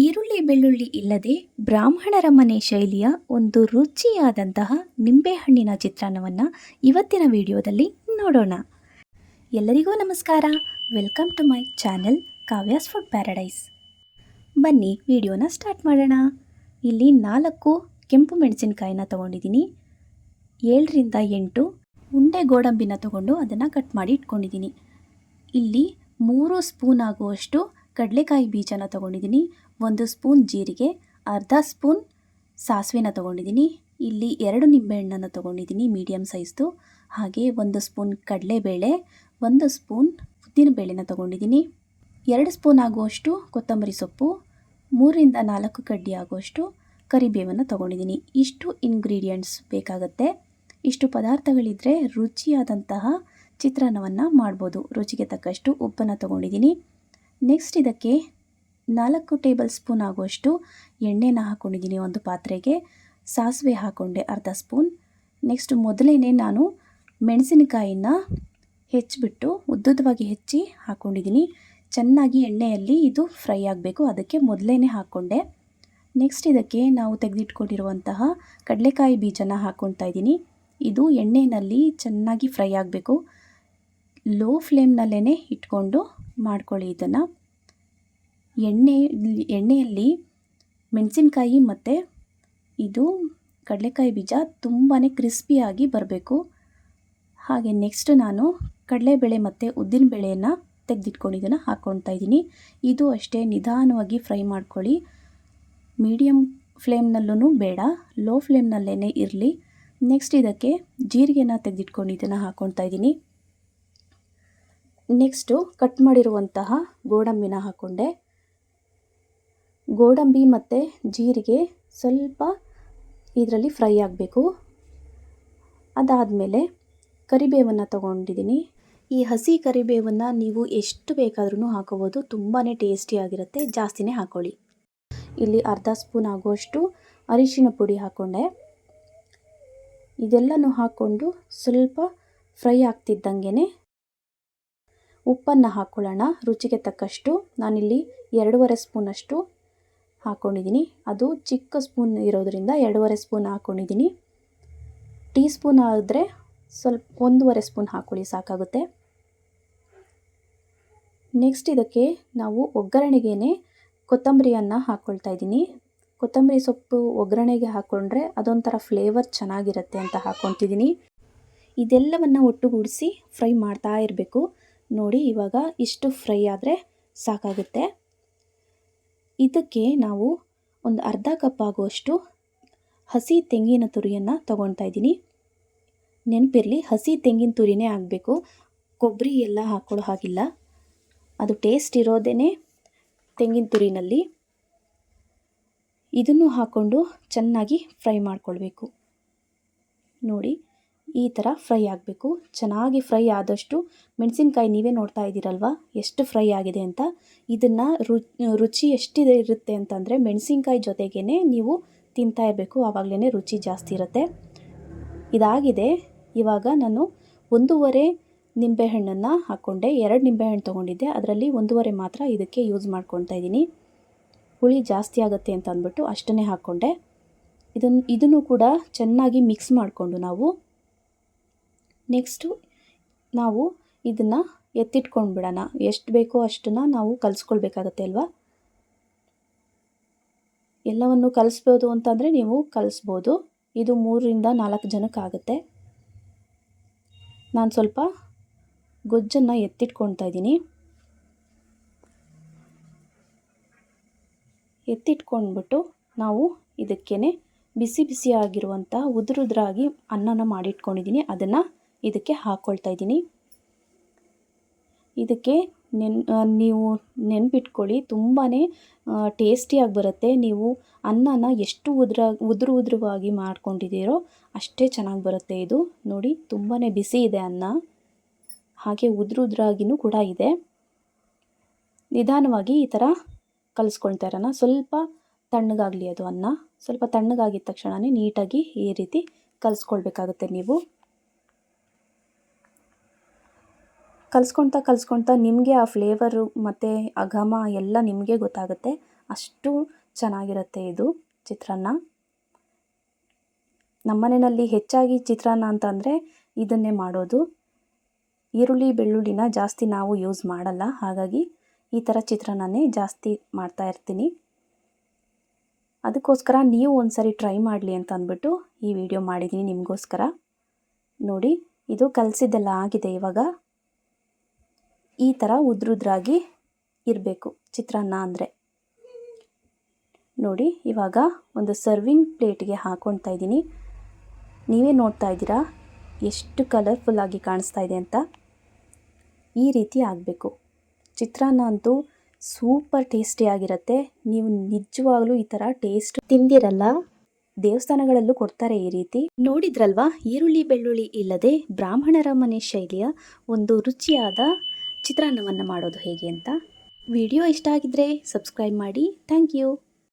ಈರುಳ್ಳಿ ಬೆಳ್ಳುಳ್ಳಿ ಇಲ್ಲದೆ ಬ್ರಾಹ್ಮಣರ ಮನೆ ಶೈಲಿಯ ಒಂದು ರುಚಿಯಾದಂತಹ ನಿಂಬೆಹಣ್ಣಿನ ಚಿತ್ರಾನ್ನವನ್ನು ಇವತ್ತಿನ ವಿಡಿಯೋದಲ್ಲಿ ನೋಡೋಣ. ಎಲ್ಲರಿಗೂ ನಮಸ್ಕಾರ. Welcome to my channel Kavya's food paradise ಬನ್ನಿ, ವಿಡಿಯೋನ ಸ್ಟಾರ್ಟ್ ಮಾಡೋಣ. ಇಲ್ಲಿ ನಾಲ್ಕು ಕೆಂಪು ಮೆಣಸಿನಕಾಯಿನ ತೊಗೊಂಡಿದ್ದೀನಿ. ಏಳರಿಂದ ಎಂಟು ಉಂಡೆ ಗೋಡಂಬಿನ ತಗೊಂಡು ಅದನ್ನು ಕಟ್ ಮಾಡಿ ಇಟ್ಕೊಂಡಿದ್ದೀನಿ. ಇಲ್ಲಿ ಮೂರು ಸ್ಪೂನ್ ಆಗುವಷ್ಟು ಕಡಲೆಕಾಯಿ ಬೀಜನ ತೊಗೊಂಡಿದ್ದೀನಿ. ಒಂದು ಸ್ಪೂನ್ ಜೀರಿಗೆ, ಅರ್ಧ ಸ್ಪೂನ್ ಸಾಸಿವೆನ ತೊಗೊಂಡಿದ್ದೀನಿ. ಇಲ್ಲಿ ಎರಡು ನಿಂಬೆಹಣ್ಣನ್ನು ತೊಗೊಂಡಿದ್ದೀನಿ ಮೀಡಿಯಮ್ ಸೈಜ್ದು ಹಾಗೆ ಒಂದು ಸ್ಪೂನ್ ಕಡಲೆಬೇಳೆ, ಒಂದು ಸ್ಪೂನ್ ಉದ್ದಿನಬೇಳೆನ ತೊಗೊಂಡಿದ್ದೀನಿ. ಎರಡು ಸ್ಪೂನ್ ಆಗುವಷ್ಟು ಕೊತ್ತಂಬರಿ ಸೊಪ್ಪು, ಮೂರರಿಂದ ನಾಲ್ಕು ಕಡ್ಡಿ ಆಗುವಷ್ಟು ಕರಿಬೇವನ್ನು ತೊಗೊಂಡಿದ್ದೀನಿ. ಇಷ್ಟು ಇಂಗ್ರೀಡಿಯೆಂಟ್ಸ್ ಬೇಕಾಗುತ್ತೆ. ಇಷ್ಟು ಪದಾರ್ಥಗಳಿದ್ದರೆ ರುಚಿಯಾದಂತಹ ಚಿತ್ರಾನ್ನವನ್ನು ಮಾಡ್ಬೋದು. ರುಚಿಗೆ ತಕ್ಕಷ್ಟು ಉಪ್ಪನ್ನು ತೊಗೊಂಡಿದ್ದೀನಿ. ನೆಕ್ಸ್ಟ್ ಇದಕ್ಕೆ ನಾಲ್ಕು ಟೇಬಲ್ ಸ್ಪೂನ್ ಆಗುವಷ್ಟು ಎಣ್ಣೆನ ಹಾಕ್ಕೊಂಡಿದ್ದೀನಿ ಒಂದು ಪಾತ್ರೆಗೆ. ಸಾಸಿವೆ ಹಾಕ್ಕೊಂಡೆ ಅರ್ಧ ಸ್ಪೂನ್. ನೆಕ್ಸ್ಟ್ ಮೊದಲೇ ನಾನು ಮೆಣಸಿನಕಾಯಿನ ಹೆಚ್ಚಿಬಿಟ್ಟು ಉದ್ದುದ್ದವಾಗಿ ಹೆಚ್ಚಿ ಹಾಕ್ಕೊಂಡಿದ್ದೀನಿ ಚೆನ್ನಾಗಿ ಎಣ್ಣೆಯಲ್ಲಿ ಇದು ಫ್ರೈ ಆಗಬೇಕು, ಅದಕ್ಕೆ ಮೊದಲೇ ಹಾಕ್ಕೊಂಡೆ ನೆಕ್ಸ್ಟ್ ಇದಕ್ಕೆ ನಾವು ತೆಗೆದಿಟ್ಕೊಂಡಿರುವಂತಹ ಕಡಲೆಕಾಯಿ ಬೀಜನ ಹಾಕ್ಕೊಳ್ತಾ ಇದ್ದೀನಿ. ಇದು ಎಣ್ಣೆಯಲ್ಲಿ ಚೆನ್ನಾಗಿ ಫ್ರೈ ಆಗಬೇಕು. ಲೋ ಫ್ಲೇಮ್ನಲ್ಲೇ ಇಟ್ಕೊಂಡು ಮಾಡ್ಕೊಳ್ಳಿ ಇದನ್ನು. ಎಣ್ಣೆ, ಎಣ್ಣೆಯಲ್ಲಿ ಮೆಣಸಿನ್ಕಾಯಿ ಮತ್ತು ಇದು ಕಡಲೆಕಾಯಿ ಬೀಜ ತುಂಬಾ ಕ್ರಿಸ್ಪಿಯಾಗಿ ಬರಬೇಕು. ಹಾಗೆ ನೆಕ್ಸ್ಟ್ ನಾನು ಕಡಲೆಬೇಳೆ ಮತ್ತು ಉದ್ದಿನಬೇಳೆಯನ್ನು ತೆಗೆದಿಟ್ಕೊಂಡಿದ್ದನ್ನು ಹಾಕ್ಕೊಳ್ತಾ ಇದ್ದೀನಿ. ಇದು ಅಷ್ಟೇ, ನಿಧಾನವಾಗಿ ಫ್ರೈ ಮಾಡ್ಕೊಳ್ಳಿ. ಮೀಡಿಯಮ್ ಫ್ಲೇಮ್ನಲ್ಲೂ ಬೇಡ, ಲೋ ಫ್ಲೇಮ್ನಲ್ಲೇ ಇರಲಿ. ನೆಕ್ಸ್ಟ್ ಇದಕ್ಕೆ ಜೀರಿಗೆನ ತೆಗೆದಿಟ್ಕೊಂಡಿದ್ದನ್ನು ಹಾಕ್ಕೊಳ್ತಾ ಇದ್ದೀನಿ. ನೆಕ್ಸ್ಟು ಕಟ್ ಮಾಡಿರುವಂತಹ ಗೋಡಂಬಿನ ಹಾಕ್ಕೊಂಡೆ. ಗೋಡಂಬಿ ಮತ್ತು ಜೀರಿಗೆ ಸ್ವಲ್ಪ ಇದರಲ್ಲಿ ಫ್ರೈ ಆಗಬೇಕು. ಅದಾದಮೇಲೆ ಕರಿಬೇವನ್ನು ತಗೊಂಡಿದ್ದೀನಿ. ಈ ಹಸಿ ಕರಿಬೇವನ್ನು ನೀವು ಎಷ್ಟು ಬೇಕಾದ್ರೂ ಹಾಕೋಬೋದು. ತುಂಬಾ ಟೇಸ್ಟಿಯಾಗಿರುತ್ತೆ ಜಾಸ್ತಿನೇ ಹಾಕೊಳ್ಳಿ. ಇಲ್ಲಿ ಅರ್ಧ ಸ್ಪೂನ್ ಆಗುವಷ್ಟು ಅರಿಶಿನ ಪುಡಿ ಹಾಕ್ಕೊಂಡೆ ಇದೆಲ್ಲನೂ ಹಾಕ್ಕೊಂಡು ಸ್ವಲ್ಪ ಫ್ರೈ ಆಗ್ತಿದ್ದಂಗೆ ಉಪ್ಪನ್ನು ಹಾಕ್ಕೊಳ್ಳೋಣ ರುಚಿಗೆ ತಕ್ಕಷ್ಟು ನಾನಿಲ್ಲಿ ಎರಡೂವರೆ ಸ್ಪೂನಷ್ಟು ಹಾಕ್ಕೊಂಡಿದ್ದೀನಿ ಅದು ಚಿಕ್ಕ ಸ್ಪೂನ್ ಇರೋದರಿಂದ ಎರಡೂವರೆ ಸ್ಪೂನ್ ಹಾಕ್ಕೊಂಡಿದ್ದೀನಿ ಟೀ ಸ್ಪೂನ್ ಆದರೆ ಸ್ವಲ್ಪ ಒಂದೂವರೆ ಸ್ಪೂನ್ ಹಾಕ್ಕೊಳ್ಳಿ ಸಾಕಾಗುತ್ತೆ. ನೆಕ್ಸ್ಟ್ ಇದಕ್ಕೆ ನಾವು ಒಗ್ಗರಣೆಗೇ ಕೊತ್ತಂಬರಿಯನ್ನು ಹಾಕ್ಕೊಳ್ತಾ ಇದ್ದೀನಿ. ಕೊತ್ತಂಬರಿ ಸೊಪ್ಪು ಒಗ್ಗರಣೆಗೆ ಹಾಕ್ಕೊಂಡ್ರೆ ಅದೊಂಥರ ಫ್ಲೇವರ್ ಚೆನ್ನಾಗಿರುತ್ತೆ ಅಂತ ಹಾಕ್ಕೊತಿದ್ದೀನಿ ಇದೆಲ್ಲವನ್ನು ಒಟ್ಟುಗೂಡಿಸಿ ಫ್ರೈ ಮಾಡ್ತಾ ಇರಬೇಕು. ನೋಡಿ ಇವಾಗ ಇಷ್ಟು ಫ್ರೈ ಆದರೆ ಸಾಕಾಗುತ್ತೆ. ಇದಕ್ಕೆ ನಾವು ಒಂದು ಅರ್ಧ ಕಪ್ ಆಗುವಷ್ಟು ಹಸಿ ತೆಂಗಿನ ತುರಿಯನ್ನು ತೊಗೊಳ್ತಾ ಇದ್ದೀನಿ. ನೆನಪಿರಲಿ, ಹಸಿ ತೆಂಗಿನ ತುರಿನೇ ಆಗಬೇಕು. ಕೊಬ್ಬರಿ ಎಲ್ಲ ಹಾಕ್ಕೊಳ್ಳೋ ಹಾಗಿಲ್ಲ. ಅದು ಟೇಸ್ಟ್ ಇರೋದೇ ತೆಂಗಿನ ತುರಿನಲ್ಲಿ. ಇದನ್ನು ಹಾಕ್ಕೊಂಡು ಚೆನ್ನಾಗಿ ಫ್ರೈ ಮಾಡಿಕೊಳ್ಬೇಕು. ನೋಡಿ ಈ ಥರ ಫ್ರೈ ಆಗಬೇಕು. ಚೆನ್ನಾಗಿ ಫ್ರೈ ಆದಷ್ಟು ಮೆಣಸಿನ್ಕಾಯಿ ನೀವೇ ನೋಡ್ತಾ ಇದ್ದೀರಲ್ವ? ಎಷ್ಟು ಫ್ರೈ ಆಗಿದೆ ಅಂತ. ಇದನ್ನು ರುಚಿ ಎಷ್ಟಿದೆ ಇರುತ್ತೆ ಅಂತಂದರೆ ಮೆಣಸಿನ್ಕಾಯಿ ಜೊತೆಗೇ ನೀವು ತಿಂತಾ ಇರಬೇಕು. ಆವಾಗಲೇ ರುಚಿ ಜಾಸ್ತಿ ಇರುತ್ತೆ. ಇದಾಗಿದೆ. ಇವಾಗ ನಾನು ಒಂದೂವರೆ ನಿಂಬೆಹಣ್ಣನ್ನು ಹಾಕ್ಕೊಂಡೆ. ಎರಡು ನಿಂಬೆಹಣ್ಣು ತೊಗೊಂಡಿದ್ದೆ. ಅದರಲ್ಲಿ ಒಂದೂವರೆ ಮಾತ್ರ ಇದಕ್ಕೆ ಯೂಸ್ ಮಾಡ್ಕೊತಾ ಇದ್ದೀನಿ. ಹುಳಿ ಜಾಸ್ತಿ ಆಗುತ್ತೆ ಅಂತ ಅಂದ್ಬಿಟ್ಟು ಅಷ್ಟನ್ನೇ ಹಾಕ್ಕೊಂಡೆ. ಇದನ್ನು ಇದನ್ನು ಕೂಡ ಚೆನ್ನಾಗಿ ಮಿಕ್ಸ್ ಮಾಡಿಕೊಂಡು ನಾವು ನೆಕ್ಸ್ಟು ನಾವು ಇದನ್ನು ಎತ್ತಿಟ್ಕೊಂಡು ಬಿಡೋಣ ಎಷ್ಟು ಬೇಕೋ ಅಷ್ಟನ್ನು ನಾವು ಕಲಿಸ್ಕೊಳ್ಬೇಕಾಗತ್ತೆ ಅಲ್ವಾ? ಎಲ್ಲವನ್ನು ಕಲಿಸ್ಬೋದು ಅಂತಂದರೆ ನೀವು ಕಲಿಸ್ಬೋದು. ಇದು ಮೂರರಿಂದ ನಾಲ್ಕು ಜನಕ್ಕಾಗುತ್ತೆ. ನಾನು ಸ್ವಲ್ಪ ಗೊಜ್ಜನ್ನು ಎತ್ತಿಟ್ಕೊಳ್ತಾ ಇದ್ದೀನಿ. ಎತ್ತಿಟ್ಕೊಂಡ್ಬಿಟ್ಟು ನಾವು ಇದಕ್ಕೇ ಬಿಸಿ ಬಿಸಿಯಾಗಿರುವಂಥ ಉದುರುದ್ರಾಗಿ ಅನ್ನನ ಮಾಡಿಟ್ಕೊಂಡಿದ್ದೀನಿ. ಅದನ್ನು ಇದಕ್ಕೆ ಹಾಕ್ಕೊಳ್ತಾ ಇದ್ದೀನಿ. ಇದಕ್ಕೆ ನೆನ್ ನೀವು ನೆನ್ಪಿಟ್ಕೊಳ್ಳಿ ತುಂಬಾ ಟೇಸ್ಟಿಯಾಗಿ ಬರುತ್ತೆ. ನೀವು ಅನ್ನನ ಎಷ್ಟು ಉದ್ರ, ಉದುರು ಉದುರುವಾಗಿ ಮಾಡ್ಕೊಂಡಿದ್ದೀರೋ ಅಷ್ಟೇ ಚೆನ್ನಾಗಿ ಬರುತ್ತೆ ಇದು. ನೋಡಿ ತುಂಬಾ ಬಿಸಿ ಇದೆ ಅನ್ನ. ಹಾಗೆ ಉದುರು ಉದುರಾಗಿನೂ ಕೂಡ ಇದೆ. ನಿಧಾನವಾಗಿ ಈ ಥರ ಕಲಿಸ್ಕೊಳ್ತಾ ಇರೋಣ. ಸ್ವಲ್ಪ ತಣ್ಣಗಾಗಲಿ ಅದು ಅನ್ನ. ಸ್ವಲ್ಪ ತಣ್ಣಗಾಗಿದ್ದ ತಕ್ಷಣವೇ ನೀಟಾಗಿ ಈ ರೀತಿ ಕಲಿಸ್ಕೊಳ್ಬೇಕಾಗುತ್ತೆ ನೀವು. ಕಲಿಸ್ಕೊಳ್ತಾ ಕಲಿಸ್ಕೊಳ್ತಾ ನಿಮಗೆ ಆ ಫ್ಲೇವರು ಮತ್ತು ಆ ಎಲ್ಲ ನಿಮಗೆ ಗೊತ್ತಾಗುತ್ತೆ. ಅಷ್ಟು ಚೆನ್ನಾಗಿರುತ್ತೆ ಇದು ಚಿತ್ರಾನ್ನ. ನಮ್ಮನೆಯಲ್ಲಿ ಹೆಚ್ಚಾಗಿ ಚಿತ್ರಾನ್ನ ಅಂತಂದರೆ ಇದನ್ನೇ ಮಾಡೋದು. ಈರುಳ್ಳಿ ಬೆಳ್ಳುಳ್ಳಿನ ಜಾಸ್ತಿ ನಾವು ಯೂಸ್ ಮಾಡಲ್ಲ. ಹಾಗಾಗಿ ಈ ಥರ ಚಿತ್ರಾನ್ನನೇ ಜಾಸ್ತಿ ಮಾಡ್ತಾ ಇರ್ತೀನಿ. ಅದಕ್ಕೋಸ್ಕರ ನೀವು ಒಂದ್ಸರಿ ಟ್ರೈ ಮಾಡಲಿ ಅಂತ ಅಂದ್ಬಿಟ್ಟು ಈ ವಿಡಿಯೋ ಮಾಡಿದ್ದೀನಿ ನಿಮಗೋಸ್ಕರ. ನೋಡಿ, ಇದು ಕಲಸಿದ್ದೆಲ್ಲ ಆಗಿದೆ ಇವಾಗ. ಈ ಥರ ಉದ್ರುದ್ರಾಗಿ ಇರಬೇಕು ಚಿತ್ರಾನ್ನ ಅಂದರೆ. ನೋಡಿ, ಇವಾಗ ಒಂದು ಸರ್ವಿಂಗ್ ಪ್ಲೇಟಿಗೆ ಹಾಕೊಳ್ತಾ ಇದ್ದೀನಿ. ನೀವೇ ನೋಡ್ತಾ ಇದ್ದೀರಾ ಎಷ್ಟು ಕಲರ್ಫುಲ್ಲಾಗಿ ಕಾಣಿಸ್ತಾ ಇದೆ ಅಂತ. ಈ ರೀತಿ ಆಗಬೇಕು. ಚಿತ್ರಾನ್ನ ಅಂತೂ ಸೂಪರ್ ಟೇಸ್ಟಿಯಾಗಿರುತ್ತೆ ನೀವು ನಿಜವಾಗ್ಲೂ ಈ ಥರ ಟೇಸ್ಟ್ ತಿಂದಿರಲ್ಲ. ದೇವಸ್ಥಾನಗಳಲ್ಲೂ ಕೊಡ್ತಾರೆ ಈ ರೀತಿ. ನೋಡಿದ್ರಲ್ವಾ, ಈರುಳ್ಳಿ ಬೆಳ್ಳುಳ್ಳಿ ಇಲ್ಲದೆ ಬ್ರಾಹ್ಮಣರ ಮನೆ ಶೈಲಿಯ ಒಂದು ರುಚಿಯಾದ ಚಿತ್ರಾನ್ನವನ್ನು ಮಾಡೋದು ಹೇಗೆ ಅಂತ ವಿಡಿಯೋ ಇಷ್ಟ ಆಗಿದ್ದರೆ ಸಬ್ಸ್ಕ್ರೈಬ್ ಮಾಡಿ. Thank you.